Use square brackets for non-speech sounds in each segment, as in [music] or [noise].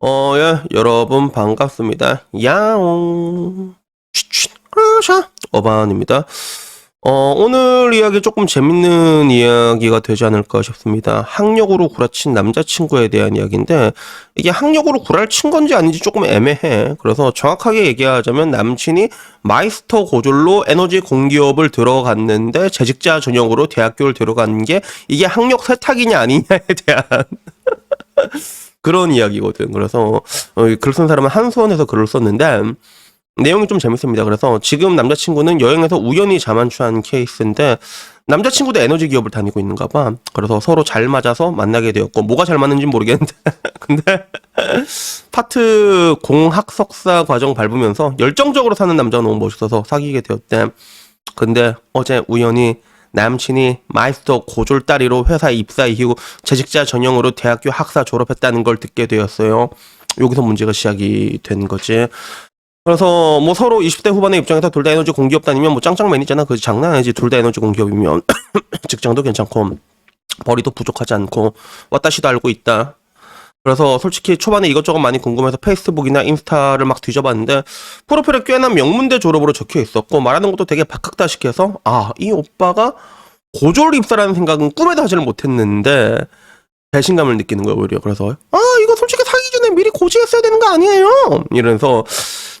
어, 예, 여러분 반갑습니다. 야옹. 그러샤. 어반입니다. 어, 오늘 이야기 조금 재밌는 이야기가 되지 않을까 싶습니다. 학력으로 구라친 남자친구에 대한 이야기인데, 이게 학력으로 구라를 친 건지 아닌지 조금 애매해. 그래서 정확하게 얘기하자면 남친이 마이스터 고졸로 에너지 공기업을 들어갔는데, 재직자 전형으로 대학교를 들어간 게, 이게 학력 세탁이냐 아니냐에 대한 [laughs] 그런 이야기거든. 그래서 어, 글 쓴 사람은 한수원에서 글을 썼는데 내용이 좀 재밌습니다. 그래서 지금 남자친구는 여행에서 우연히 자만추한 케이스인데 남자친구도 에너지 기업을 다니고 있는가 봐. 그래서 서로 잘 맞아서 만나게 되었고 뭐가 잘 맞는지 모르겠는데 [laughs] 근데 파트 공학 석사 과정 밟으면서 열정적으로 사는 남자가 너무 멋있어서 사귀게 되었대. 근데 어제 우연히 남친이 마이스터 고졸 따리로 회사 입사 이후 재직자 전형으로 대학교 학사 졸업했다는 걸 듣게 되었어요. 여기서 문제가 시작이 된 거지. 그래서 뭐 서로 20대 후반의 입장에서 둘 다 에너지 공기업 다니면 뭐 짱짱맨이잖아. 그 장난 아니지. 둘 다 에너지 공기업이면 [coughs] 직장도 괜찮고 벌이도 부족하지 않고 왔다시도 알고 있다. 그래서 솔직히 초반에 이것저것 많이 궁금해서 페이스북이나 인스타를 막 뒤져봤는데 프로필에 꽤나 명문대 졸업으로 적혀 있었고 말하는 것도 되게 박학다식 해서 아 이 오빠가 고졸 입사라는 생각은 꿈에도 하지를 못했는데 배신감을 느끼는 거예요 오히려. 그래서 아 이거 솔직히 사기 전에 미리 고지했어야 되는 거 아니에요? 이러면서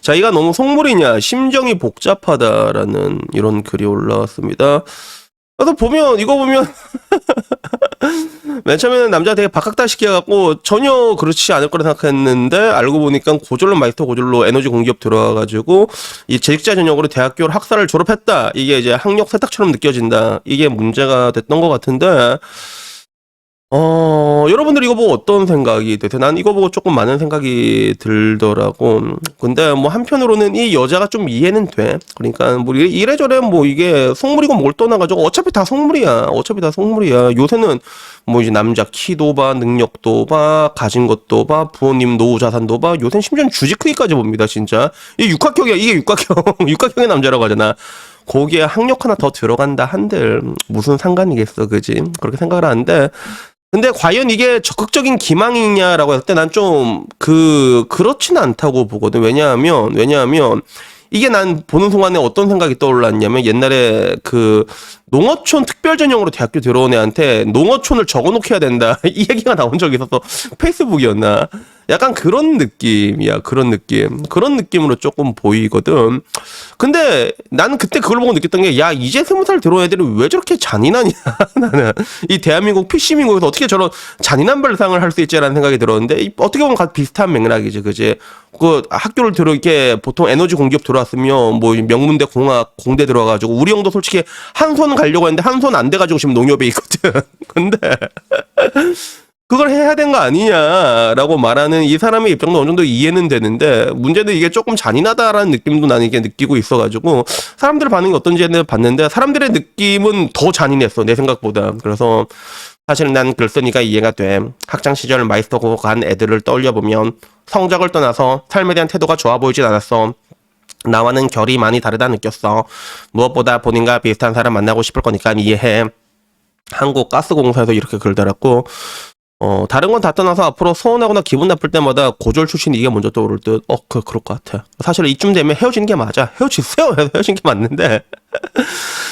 자기가 너무 속물이냐 심정이 복잡하다라는 이런 글이 올라왔습니다. 그래서 보면 이거 보면 [laughs] 맨 처음에는 남자 되게 박학다식해갖고 전혀 그렇지 않을 거라 생각했는데 알고 보니까 고졸로 마이스터 고졸로 에너지 공기업 들어와가지고 이 재직자 전형으로 대학교를 학사를 졸업했다. 이게 이제 학력 세탁처럼 느껴진다. 이게 문제가 됐던 것 같은데 어 여러분들 이거 보고 어떤 생각이 되세요? 난 이거 보고 조금 많은 생각이 들더라고. 근데 뭐 한편으로는 이 여자가 좀 이해는 돼. 그러니까 뭐 이래- 이래저래 뭐 이게 속물이고 뭘 떠나가지고 어차피 다 속물이야. 어차피 다 속물이야. 요새는 뭐 이제 남자 키도 봐, 능력도 봐, 가진 것도 봐, 부모님 노후 자산도 봐. 요새는 심지어 주식 크기까지 봅니다. 진짜 이 육각형이야. 이게 육각형, [laughs] 육각형의 남자라고 하잖아. 거기에 학력 하나 더 들어간다 한들 무슨 상관이겠어, 그지? 그렇게 생각을 하는데 근데 과연 이게 적극적인 기망이냐라고 했을 때난 좀 그 그렇지는 않다고 보거든. 왜냐하면 왜냐하면 이게 난 보는 순간에 어떤 생각이 떠올랐냐면 옛날에 그 농어촌 특별 전형으로 대학교 들어온 애한테 농어촌을 적어놓게 해야 된다. [laughs] 이 얘기가 나온 적이 있어서 페이스북이었나? 약간 그런 느낌이야 그런 느낌. 그런 느낌으로 조금 보이거든. 근데 나는 그때 그걸 보고 느꼈던 게 야 이제 스무 살 들어온 애들이 왜 저렇게 잔인하냐? [laughs] 나는 이 대한민국 PC민국에서 어떻게 저런 잔인한 발상을 할 수 있지라는 생각이 들었는데 이- 어떻게 보면 가- 비슷한 맥락이지 그지? 그 학교를 들어 이렇게 보통 에너지 공기업 들어왔으면 뭐 명문대 공학 공대 들어가지고 우리 형도 솔직히 한 손 가려고 했는데 한 손 안 돼가지고 지금 농협에 있거든. [laughs] 근데 그걸 해야 되는 거 아니냐라고 말하는 이 사람의 입장도 어느 정도 이해는 되는데 문제는 이게 조금 잔인하다라는 느낌도 나는 이게 느끼고 있어가지고 사람들 반응이 어떤지는 봤는데 사람들의 느낌은 더 잔인했어 내 생각보다. 그래서 사실 난 글쓴이가 이해가 돼. 학창 시절 마이스터고 간 애들을 떠올려 보면 성적을 떠나서 삶에 대한 태도가 좋아 보이진 않았어 나와는 결이 많이 다르다 느꼈어 무엇보다 본인과 비슷한 사람 만나고 싶을 거니까 이해해 한국 가스공사에서 이렇게 글 달았고 어, 다른 건 다 떠나서 앞으로 서운하거나 기분 나쁠 때마다 고졸 출신 이게 먼저 떠오를 듯, 어, 그, 그럴 것 같아. 사실 이쯤 되면 헤어지는 게 맞아. 헤어지세요. [laughs] 헤어지는 게 맞는데.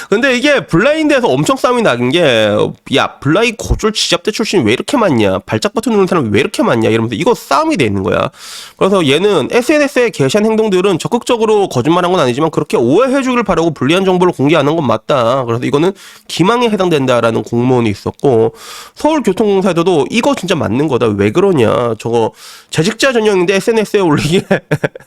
근데 이게 블라인드에서 엄청 싸움이 나긴 게, 야, 블라이 고졸 지잡대 출신 왜 이렇게 많냐? 발작 버튼 누르는 사람 왜 이렇게 많냐? 이러면서 이거 싸움이 돼 있는 거야. 그래서 얘는 SNS에 게시한 행동들은 적극적으로 거짓말한 건 아니지만 그렇게 오해해주길 바라고 불리한 정보를 공개하는 건 맞다. 그래서 이거는 기망에 해당된다라는 공문이 있었고, 서울교통공사에서도 이거 진짜 맞는 거다. 왜 그러냐. 저거 재직자 전형인데 SNS에 올리기에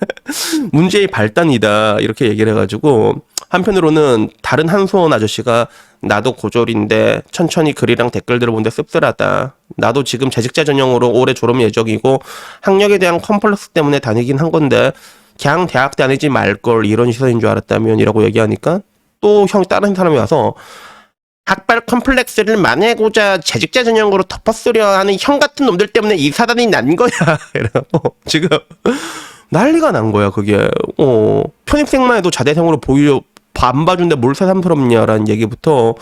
[laughs] 문제의 발단이다. 이렇게 얘기를 해가지고, 한편으로는 다른 한수원 아저씨가 나도 고졸인데 천천히 글이랑 댓글들을 보는데 씁쓸하다. 나도 지금 재직자 전형으로 올해 졸업 예정이고 학력에 대한 컴플렉스 때문에 다니긴 한 건데 그냥 대학 다니지 말걸 이런 시선인 줄 알았다면 이라고 얘기하니까 또 형 다른 사람이 와서 학발 컴플렉스를 만회고자 재직자 전형으로 덮어쓰려 하는 형 같은 놈들 때문에 이 사단이 난 거야. [laughs] 이래갖고 지금 난리가 난 거야 그게. 어 편입생만 해도 자대생으로 보이려 안 봐준데 뭘 새삼스럽냐라는 얘기부터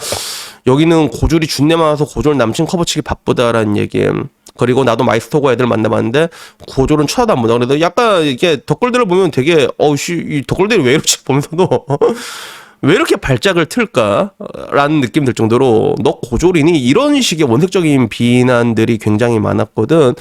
여기는 고졸이 준내 많아서 고졸 남친 커버치기 바쁘다라는 얘기. 그리고 나도 마이스터고 애들 만나봤는데 고졸은 쳐다도 안 보다. 그래서 약간 이게 댓글들을 보면 되게 어우씨 이 댓글들이 왜 이러지 보면서도 [laughs] 왜 이렇게 발작을 틀까라는 느낌 들 정도로 너 고졸이니 이런 식의 원색적인 비난들이 굉장히 많았거든.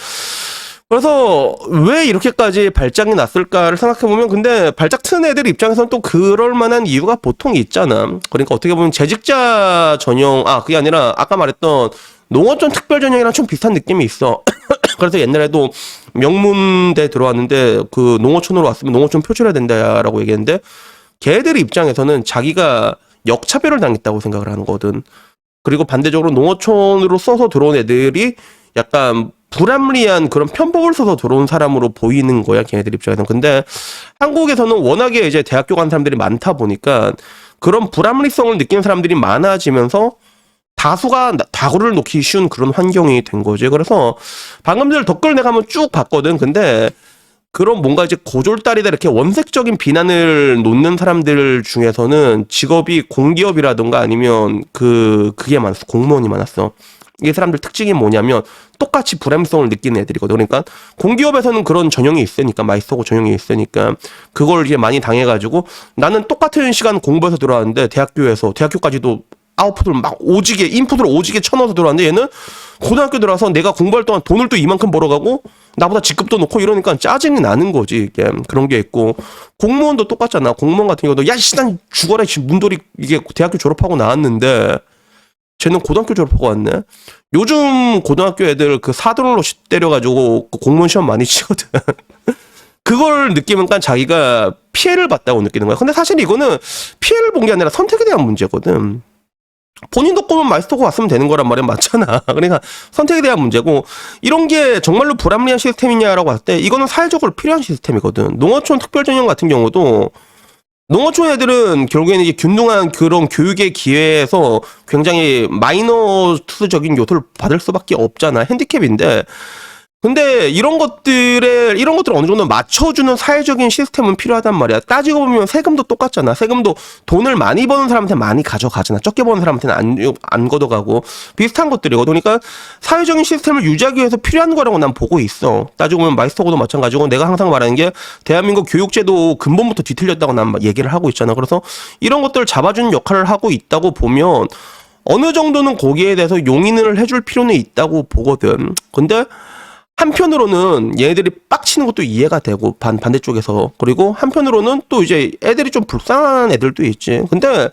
그래서 왜 이렇게까지 발작이 났을까를 생각해 보면 근데 발작 트는 애들 입장에서는 또 그럴 만한 이유가 보통 있잖아. 그러니까 어떻게 보면 재직자 전용 아 그게 아니라 아까 말했던 농어촌 특별 전형이랑 좀 비슷한 느낌이 있어. [coughs] 그래서 옛날에도 명문대 들어왔는데 그 농어촌으로 왔으면 농어촌 표출해야 된다라고 얘기했는데 걔들 입장에서는 자기가 역차별을 당했다고 생각을 하는 거거든. 그리고 반대적으로 농어촌으로 써서 들어온 애들이 약간 불합리한 그런 편법을 써서 들어온 사람으로 보이는 거야, 걔네들 입장에서는. 근데 한국에서는 워낙에 이제 대학교 간 사람들이 많다 보니까 그런 불합리성을 느끼는 사람들이 많아지면서 다수가 나- 다구를 놓기 쉬운 그런 환경이 된 거지. 그래서 방금 전 댓글 내가 한번 쭉 봤거든. 근데 그런 뭔가 이제 고졸딸이다 이렇게 원색적인 비난을 놓는 사람들 중에서는 직업이 공기업이라든가 아니면 그 그게 많았어 공무원이 많았어 이 사람들 특징이 뭐냐면 똑같이 불합리성을 느끼는 애들이거든. 그러니까 공기업에서는 그런 전형이 있으니까 마이스터고 전형이 있으니까 그걸 이제 많이 당해가지고 나는 똑같은 시간 공부해서 들어왔는데 대학교에서 대학교까지도 아웃풋을 막 오지게 인풋을 오지게 쳐넣어서 들어왔는데 얘는 고등학교 들어와서 내가 공부할 동안 돈을 또 이만큼 벌어가고 나보다 직급도 놓고 이러니까 짜증이 나는 거지. 이게 그런 게 있고. 공무원도 똑같잖아. 공무원 같은 경우도 야씨 난 죽어라 씨. 문돌이 이게 대학교 졸업하고 나왔는데 쟤는 고등학교 졸업하고 왔네? 요즘 고등학교 애들 그 사돈으로 때려가지고 그 공무원 시험 많이 치거든. [laughs] 그걸 느끼니까 자기가 피해를 봤다고 느끼는 거야. 근데 사실 이거는 피해를 본 게 아니라 선택에 대한 문제거든. 본인도 꼬면 마이스터고 왔으면 되는 거란 말이야 맞잖아. [laughs] 그러니까 선택에 대한 문제고 이런 게 정말로 불합리한 시스템이냐라고 봤을 때 이거는 사회적으로 필요한 시스템이거든. 농어촌 특별전형 같은 경우도 농어촌 애들은 결국에는 이제 균등한 그런 교육의 기회에서 굉장히 마이너스적인 요소를 받을 수밖에 없잖아 핸디캡인데 근데 이런 것들에 이런 것들을 어느 정도 맞춰주는 사회적인 시스템은 필요하단 말이야. 따지고 보면 세금도 똑같잖아. 세금도 돈을 많이 버는 사람한테 많이 가져가잖아. 적게 버는 사람한테는 안, 안 걷어가고 비슷한 것들이거든. 그러니까 사회적인 시스템을 유지하기 위해서 필요한 거라고 난 보고 있어. 따지고 보면 마이스터고도 마찬가지고 내가 항상 말하는 게 대한민국 교육제도 근본부터 뒤틀렸다고 난 얘기를 하고 있잖아. 그래서 이런 것들을 잡아주는 역할을 하고 있다고 보면 어느 정도는 거기에 대해서 용인을 해줄 필요는 있다고 보거든. 근데 한편으로는 얘네들이 빡치는 것도 이해가 되고 반 반대쪽에서 그리고 한편으로는 또 이제 애들이 좀 불쌍한 애들도 있지. 근데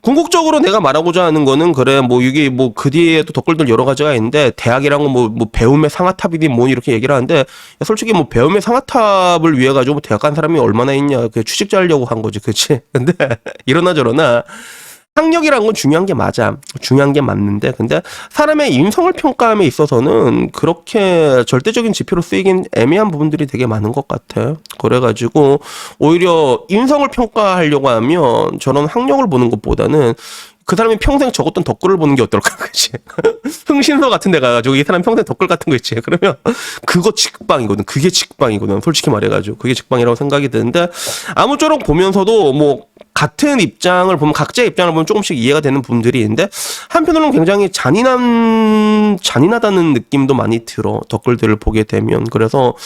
궁극적으로 내가 말하고자 하는 거는 그래 뭐 이게 뭐 그 뒤에도 댓글들 여러 가지가 있는데 대학이란 건뭐 뭐 배움의 상아탑이니 뭐 이렇게 얘기를 하는데 솔직히 뭐 배움의 상아탑을 위해 가지고 뭐 대학 간 사람이 얼마나 있냐 그 취직자 하려고 한 거지 그치 [laughs] 근데 이러나 저러나 학력이라는 건 중요한 게 맞아. 중요한 게 맞는데, 근데 사람의 인성을 평가함에 있어서는 그렇게 절대적인 지표로 쓰이긴 애매한 부분들이 되게 많은 것 같아. 그래가지고, 오히려 인성을 평가하려고 하면 저런 학력을 보는 것보다는 그 사람이 평생 적었던 덧글을 보는 게 어떨까, [laughs] 그치? 흥신소 같은 데 가가지고 이 사람 평생 덧글 같은 거 있지. 그러면 그거 직방이거든. 그게 직방이거든. 솔직히 말해가지고. 그게 직방이라고 생각이 드는데, 아무쪼록 보면서도 뭐, 같은 입장을 보면 각자의 입장을 보면 조금씩 이해가 되는 부분들이 있는데 한편으로는 굉장히 잔인한 잔인하다는 느낌도 많이 들어 댓글들을 보게 되면. 그래서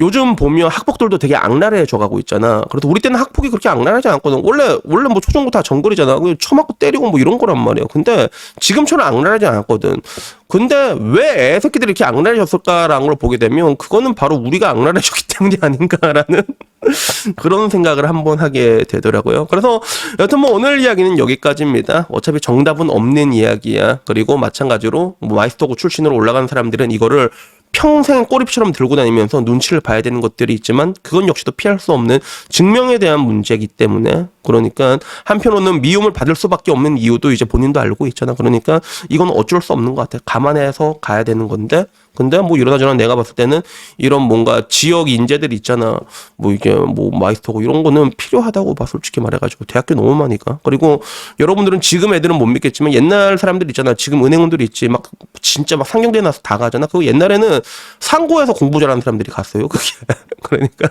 요즘 보면 학폭들도 되게 악랄해져 가고 있잖아. 그래도 우리 때는 학폭이 그렇게 악랄하지 않거든. 원래 원래 뭐 초중고 다 정글이잖아. 쳐맞고 때리고 뭐 이런 거란 말이야. 근데 지금처럼 악랄하지 않았거든. 근데 왜 애새끼들이 이렇게 악랄해졌을까라는 걸 보게 되면 그거는 바로 우리가 악랄해졌기 [laughs] 때문이 아닌가라는 [laughs] 그런 생각을 한번 하게 되더라고요. 그래서 여튼 뭐 오늘 이야기는 여기까지입니다. 어차피 정답은 없는 이야기야. 그리고 마찬가지로 뭐 마이스터고 출신으로 올라간 사람들은 이거를 평생 꼬리처럼 들고 다니면서 눈치를 봐야 되는 것들이 있지만 그건 역시도 피할 수 없는 증명에 대한 문제이기 때문에 그러니까 한편으로는 미움을 받을 수밖에 없는 이유도 이제 본인도 알고 있잖아. 그러니까 이건 어쩔 수 없는 것 같아. 감안해서 가야 되는 건데 근데 뭐 이러나 저러나 내가 봤을 때는 이런 뭔가 지역 인재들 있잖아. 뭐 이게 뭐 마이스터고 이런 거는 필요하다고 봐 솔직히 말해가지고 대학교 너무 가. 그리고 여러분들은 지금 애들은 못 믿겠지만 옛날 사람들 있잖아. 지금 은행원들 있지. 막 진짜 막 상경대 나서 다 가잖아. 그거 옛날에는 상고에서 공부 잘하는 사람들이 갔어요. 그게 [laughs] 그러니까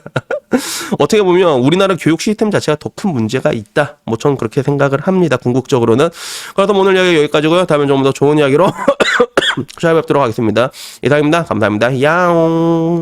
어떻게 보면 우리나라 교육 시스템 자체가 더 큰 문제가 있다. 뭐 저는 그렇게 생각을 합니다. 궁극적으로는. 그래서 오늘 이야기 여기까지고요. 다음에 좀 더 좋은 이야기로 [laughs] 찾아뵙도록 하겠습니다. 이상입니다. 감사합니다. 야옹.